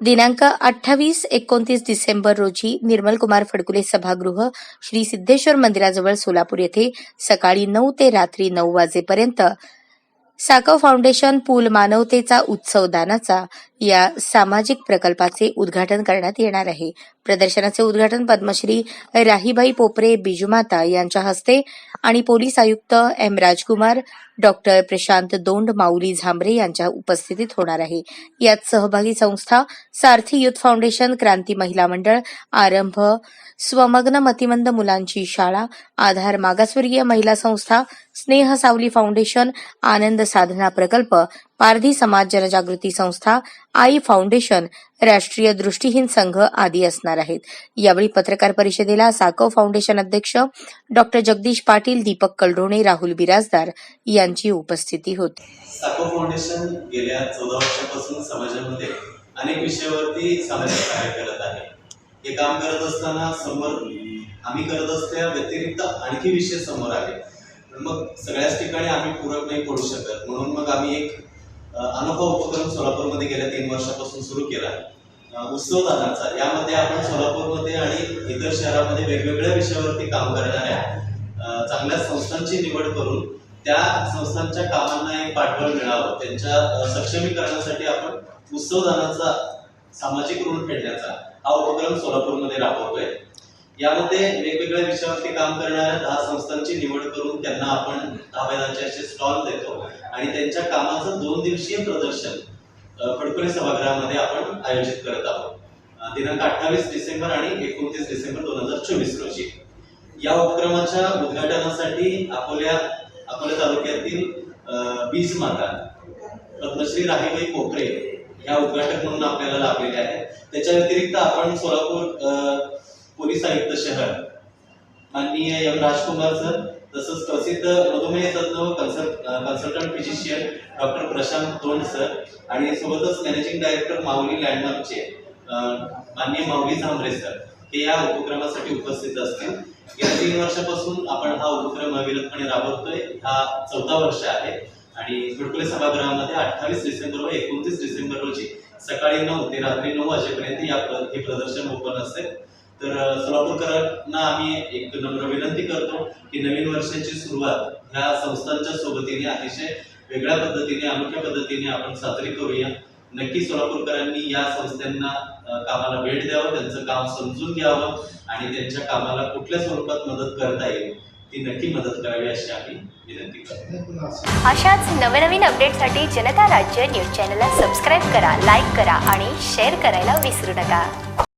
दिनांक अठ्ठावीस एकोणतीस डिसेंबर रोजी निर्मल कुमार फडकुले सभागृह श्री सिद्धेश्वर मंदिराजवळ सोलापूर येथे सकाळी नऊ ते रात्री नऊ वाजेपर्यंत साकव फाउंडेशन पूल मानवतेचा उत्सव दानाचा या सामाजिक प्रकल्पाचे उद्घाटन करण्यात येणार आहे. प्रदर्शनाचे उद्घाटन पद्मश्री राहीबाई पोपरे बिजुमाता यांच्या हस्ते आणि पोलीस आयुक्त एम राजकुमार डॉक्टर प्रशांत दोंड माऊली झांबरे यांच्या उपस्थितीत होणार आहे. यात सहभागी संस्था सारथी युथ फाउंडेशन क्रांती महिला मंडळ आरंभ स्वमग्न मतिमंद मुलांची शाळा आधार मागासवर्गीय महिला संस्था स्नेह सावली फाउंडेशन आनंद साधना प्रकल्प पारधी समाज जनजागृती संस्था आई फाउंडेशन राष्ट्रीय दृष्टीहीन संघ आदी असणार आहेत. यावेळी पत्रकार परिषदेला साकव फाउंडेशन अध्यक्ष डॉक्टर जगदीश पाटील दीपक कलढोणे राहुल बिराजदार यांची उपस्थिती होती. साको फाउंडेशन गेल्या चौदा वर्षापासून समाजामध्ये अनेक विषयावरती सामाजिक कार्य करत आहे. हे काम करत असताना समोर आम्ही करत असल्या व्यतिरिक्त आणखी विषय समोर आले. मग सगळ्याच ठिकाणी आम्ही पूरक नाही पडू शकत. म्हणून मग आम्ही एक अनोखा उपक्रम सोलापूरमध्ये गेल्या तीन वर्षापासून सुरू केला. उत्सव दानाचा यामध्ये आपण सोलापूरमध्ये आणि इतर शहरामध्ये वेगवेगळ्या विषयावरती काम करणाऱ्या चांगल्या संस्थांची निवड करून त्या संस्थांच्या कामांना एक पाठबळ मिळावं. त्यांच्या सक्षमीकरणासाठी आपण उत्सवदानाचा सामाजिक ऋण फेडण्याचा हा उपक्रम सोलापूरमध्ये राबवतोय. यामध्ये वेगवेगळ्या विषयावरती काम करणाऱ्या दहा संस्थांची निवड करून त्यांना आपण दहाव्याचे असे स्टॉल देतो. आणि त्यांच्या कामाचं दोन दिवसीय प्रदर्शन फडकुले सभागृहामध्ये आपण आयोजित करत आहोत. दिनांक अठ्ठावीस डिसेंबर आणि एकोणतीस डिसेंबर दोन हजार चोवीस रोजी. या उपक्रमाच्या उद्घाटनासाठी अकोल्या अकोला तालुक्यातील बीज माता पद्मश्री राहीबाई पोखरे या उद्घाटक म्हणून आपल्याला लाभलेल्या आहेत. त्याच्या व्यतिरिक्त आपण सोलापूर अ, पोलीस आयुक्त शहर. माननीय एम. राजकुमार सर तसंच प्रसिद्ध मधुमेह तज्ञ व consult consultant physician doctor Prashant Tond sir आणि सोबतच मॅनेजिंग डायरेक्टर माऊली लँडमार्कचे माननीय माऊली झांबरे सर हे या उपक्रमासाठी उपस्थित असतील. गेल्या तीन वर्षापासून आपण हा उपक्रम अविरतपणे राबवतोय. हा चौथा वर्ष आहे आणि गुडकुले सभागृहामध्ये अठ्ठावीस डिसेंबर व एकोणतीस डिसेंबर रोजी सकाळी नऊ ते रात्री नऊ वाजेपर्यंत या हे प्रदर्शन ओपन असेल. तर सोलापूरकरांना आम्ही एक नम्र विनंती करतो की नवीन वर्षाची सुरुवात ह्या संस्थांच्या सोबतीने अतिशय वेगळ्या पद्धतीने अनोख्या पद्धतीने आपण साजरी करूया. नक्की सोलापूरकरांनी या संस्थांना कामाला भेट द्यावं त्यांचं काम समजून घ्यावं आणि त्यांच्या कामाला कुठल्या स्वरूपात मदत करता येईल ती नक्की मदत करावी अशी आम्ही विनंती करतो. अशाच नवनवीन अपडेटसाठी जनता राज्य न्यूज चॅनलला सबस्क्राईब करा लाईक करा आणि शेअर करायला विसरू नका.